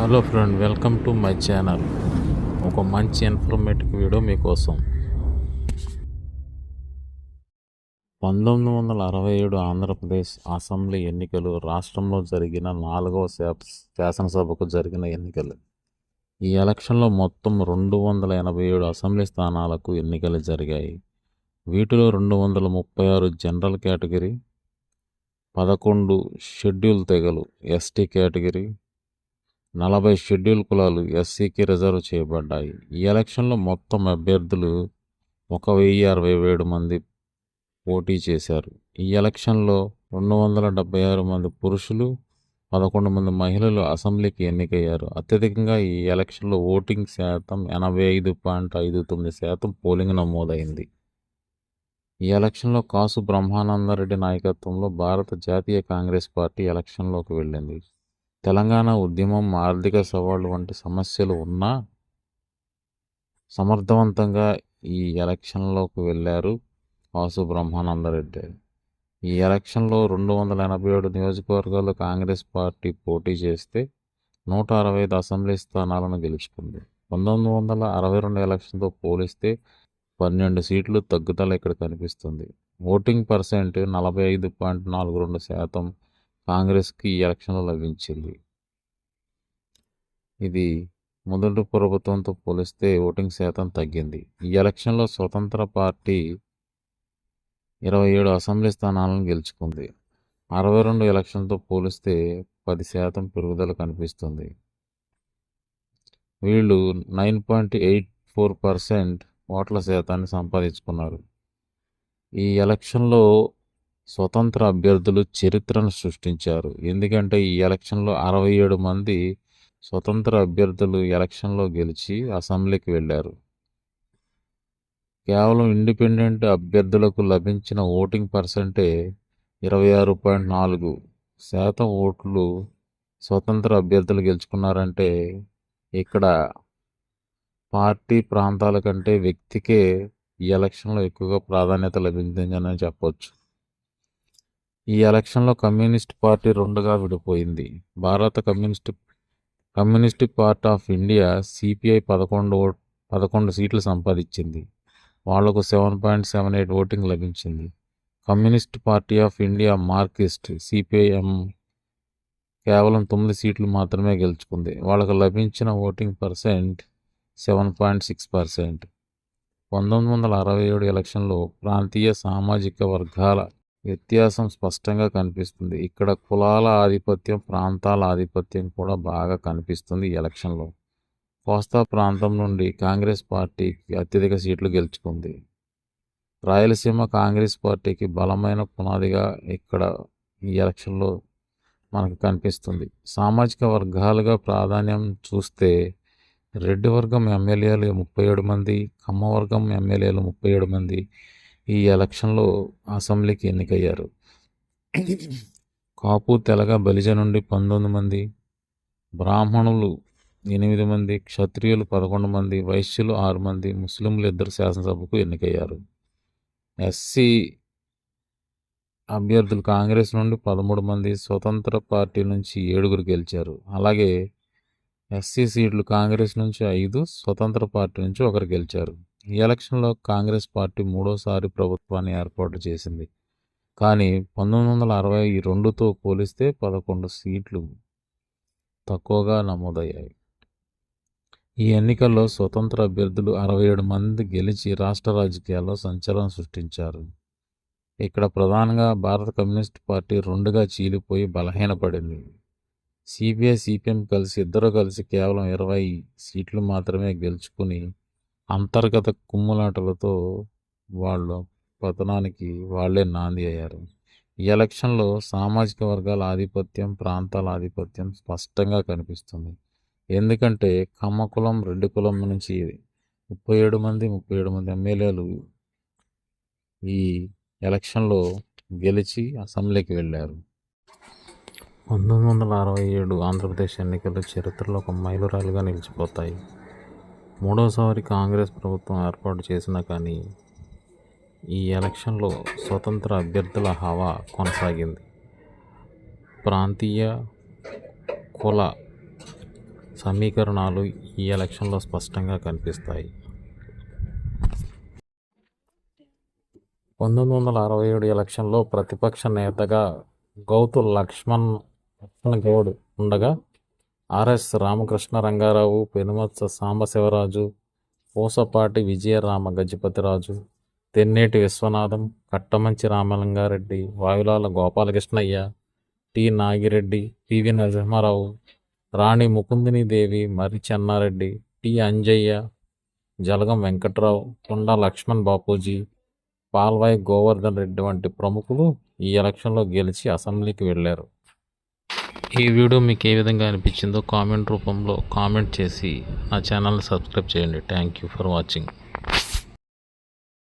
Hello friend welcome to my channel. ఒక మంచి informative video మీకోసం. పంతొమ్మిది వందల అరవై ఏడు ఆంధ్రప్రదేశ్ అసెంబ్లీ ఎన్నికలు రాష్ట్రంలో జరిగిన నాలుగవ శా- శాసనసభకు జరిగిన ఎన్నికలు. ఈ ఎలక్షన్లో మొత్తం రెండు వందల ఎనభై ఏడు అసెంబ్లీ స్థానాలకు ఎన్నికలు జరిగాయి. వీటిలో రెండు వందల ముప్పై ఆరు జనరల్ కేటగిరీ పదకొండు షెడ్యూల్ తెగలు ఎస్టీ కేటగిరీ నలభై షెడ్యూల్ కులాలు ఎస్సీకి రిజర్వ్ చేయబడ్డాయి. ఈ ఎలక్షన్లో మొత్తం అభ్యర్థులు ఒక వెయ్యి అరవై ఏడు మంది పోటీ చేశారు. ఈ ఎలక్షన్లో రెండు వందల డెబ్బై ఆరు మంది పురుషులు పదకొండు మంది మహిళలు అసెంబ్లీకి ఎన్నికయ్యారు. అత్యధికంగా ఈ ఎలక్షన్లో ఓటింగ్ శాతం ఎనభై ఐదు పాయింట్ ఐదు తొమ్మిది శాతం పోలింగ్ నమోదైంది. ఈ ఎలక్షన్లో కాసు బ్రహ్మానందరెడ్డి నాయకత్వంలో భారత జాతీయ కాంగ్రెస్ పార్టీ ఎలక్షన్లోకి వెళ్ళింది. తెలంగాణ ఉద్యమం ఆర్థిక సవాళ్ళు వంటి సమస్యలు ఉన్నా సమర్థవంతంగా ఈ ఎలక్షన్లోకి వెళ్ళారు వాసు బ్రహ్మానందరెడ్డి. ఈ ఎలక్షన్లో రెండు వందల ఎనభై ఏడు నియోజకవర్గాల్లో కాంగ్రెస్ పార్టీ పోటీ చేస్తే నూట అరవై ఐదు అసెంబ్లీ స్థానాలను గెలుచుకుంది. పంతొమ్మిది వందల అరవై రెండు ఎలక్షన్తో పోలిస్తే పన్నెండు సీట్లు తగ్గుదల ఇక్కడ కనిపిస్తుంది. ఓటింగ్ పర్సెంట్ నలభై ఐదు పాయింట్ నాలుగు రెండు శాతం కాంగ్రెస్కి ఈ ఎలక్షన్లో లభించింది. ఇది మొదటి ప్రభుత్వంతో పోలిస్తే ఓటింగ్ శాతం తగ్గింది. ఈ ఎలక్షన్లో స్వతంత్ర పార్టీ ఇరవై ఏడు అసెంబ్లీ స్థానాలను గెలుచుకుంది. అరవై రెండు ఎలక్షన్తో పోలిస్తే పది శాతం పెరుగుదల కనిపిస్తుంది. వీళ్ళు nine point eight four percent ఓట్ల శాతాన్ని సంపాదించుకున్నారు. ఈ ఎలక్షన్లో స్వతంత్ర అభ్యర్థులు చరిత్రను సృష్టించారు. ఎందుకంటే ఈ ఎలక్షన్లో అరవై ఏడు మంది స్వతంత్ర అభ్యర్థులు ఎలక్షన్లో గెలిచి అసెంబ్లీకి వెళ్ళారు. కేవలం ఇండిపెండెంట్ అభ్యర్థులకు లభించిన ఓటింగ్ పర్సెంటే ఇరవై ఆరు పాయింట్ నాలుగు శాతం ఓట్లు స్వతంత్ర అభ్యర్థులు గెలుచుకున్నారంటే ఇక్కడ పార్టీ ప్రాంతాల కంటే వ్యక్తికే ఈ ఎలక్షన్లో ఎక్కువగా ప్రాధాన్యత లభించిందని చెప్పవచ్చు ఈ ఎలక్షన్లో కమ్యూనిస్ట్ పార్టీ రెండుగా విడిపోయింది. భారత Communist Communist Party of India CPI పదకొండు ఓ- పదకొండు సీట్లు సంపాదించింది. వాళ్ళకు seven point seven eight voting లభించింది. Communist Party of India Marxist CPIM కేవలం తొమ్మిది సీట్లు మాత్రమే గెలుచుకుంది. వాళ్ళకు లభించిన voting percent seven point six percent. పంతొమ్మిది వందల అరవై ఏడు ఎలక్షన్లో ప్రాంతీయ సామాజిక వర్గాల వ్యత్యాసం స్పష్టంగా కనిపిస్తుంది. ఇక్కడ కులాల ఆధిపత్యం ప్రాంతాల ఆధిపత్యం కూడా బాగా కనిపిస్తుంది ఎలక్షన్లో. కోస్తా ప్రాంతం నుండి కాంగ్రెస్ పార్టీకి అత్యధిక సీట్లు గెలుచుకుంది. రాయలసీమ కాంగ్రెస్ పార్టీకి బలమైన పునాదిగా ఇక్కడ ఈ ఎలక్షన్లో మనకు కనిపిస్తుంది. సామాజిక వర్గాలుగా ప్రాధాన్యం చూస్తే రెడ్డి వర్గం ఎమ్మెల్యేలు ముప్పై ఏడు మంది కమ్మ వర్గం ఎమ్మెల్యేలు ముప్పై ఏడు మంది ఈ ఎలక్షన్లో అసెంబ్లీకి ఎన్నికయ్యారు? కాపు తెలగ బలిజ నుండి పంతొమ్మిది మంది బ్రాహ్మణులు ఎనిమిది మంది క్షత్రియులు పదకొండు మంది వైశ్యులు ఆరు మంది ముస్లింలు ఇద్దరు శాసనసభకు ఎన్నికయ్యారు. ఎస్సీ అభ్యర్థులు కాంగ్రెస్ నుండి పదమూడు మంది స్వతంత్ర పార్టీ నుంచి ఏడుగురు గెలిచారు. అలాగే ఎస్సీ సీట్లు కాంగ్రెస్ నుంచి ఐదు స్వతంత్ర పార్టీ నుంచి ఒకరు గెలిచారు. ఈ ఎలక్షన్లో కాంగ్రెస్ పార్టీ మూడోసారి ప్రభుత్వాన్ని ఏర్పాటు చేసింది. కానీ పంతొమ్మిది వందల అరవై రెండుతో పోలిస్తే పదకొండు సీట్లు తక్కువగా నమోదయ్యాయి. ఈ ఎన్నికల్లో స్వతంత్ర అభ్యర్థులు అరవై ఏడు మంది గెలిచి రాష్ట్ర రాజకీయాల్లో సంచలనం సృష్టించారు. ఇక్కడ ప్రధానంగా భారత కమ్యూనిస్ట్ పార్టీ రెండుగా చీలిపోయి బలహీనపడింది. సిపిఐ సిపిఎం కలిసి ఇద్దరు కలిసి కేవలం ఇరవై సీట్లు మాత్రమే గెలుచుకుని అంతర్గత కుమ్ములాటలతో వాళ్ళు పతనానికి వాళ్ళే నాంది అయ్యారు. ఈ ఎలక్షన్లో సామాజిక వర్గాల ఆధిపత్యం ప్రాంతాల ఆధిపత్యం స్పష్టంగా కనిపిస్తుంది. ఎందుకంటే కమ్మ కులం రెడ్డి కులం నుంచి ముప్పై ఏడు మంది ముప్పై ఏడు మంది ఎమ్మెల్యేలు ఈ ఎలక్షన్లో గెలిచి అసెంబ్లీకి వెళ్ళారు. పంతొమ్మిది వందల అరవై ఏడు ఆంధ్రప్రదేశ్ ఎన్నికలు చరిత్రలో ఒక మైలురాలుగా నిలిచిపోతాయి. మూడోసారి కాంగ్రెస్ ప్రభుత్వం ఏర్పాటు చేసినా కానీ ఈ ఎలక్షన్లో స్వతంత్ర అభ్యర్థుల హవా కొనసాగింది. ప్రాంతీయ కుల సమీకరణాలు ఈ ఎలక్షన్లో స్పష్టంగా కనిపిస్తాయి. పంతొమ్మిది వందల అరవై ఏడు ఎలక్షన్లో ప్రతిపక్ష నేతగా గౌతు లక్ష్మణ్ లక్ష్మణ్ గౌడ్ ఉండగా RS Ramakrishna Rangarao Penumatsa Sambasivaraju Pusapati Vijayarama Gajapatiraju Tenneti Viswanatham Kattamanchi Ramalingareddy Vavilala Gopalakrishnayya T Nagireddy PV Narasimharao Rani Mukundini Devi మరి చెన్నారెడ్డి టి అంజయ్య జలగం వెంకట్రావు కొండా లక్ష్మణ్ బాపూజీ పాల్వాయి గోవర్ధన్ రెడ్డి వంటి ప్రముఖులు ఈ ఎలక్షన్లో గెలిచి అసెంబ్లీకి వెళ్ళారు. ఈ వీడియో మీకు ఏ విధంగా అనిపించిందో కామెంట్ రూపంలో కామెంట్ చేసి నా ఛానల్ సబ్స్క్రైబ్ చేయండి. Thank you for watching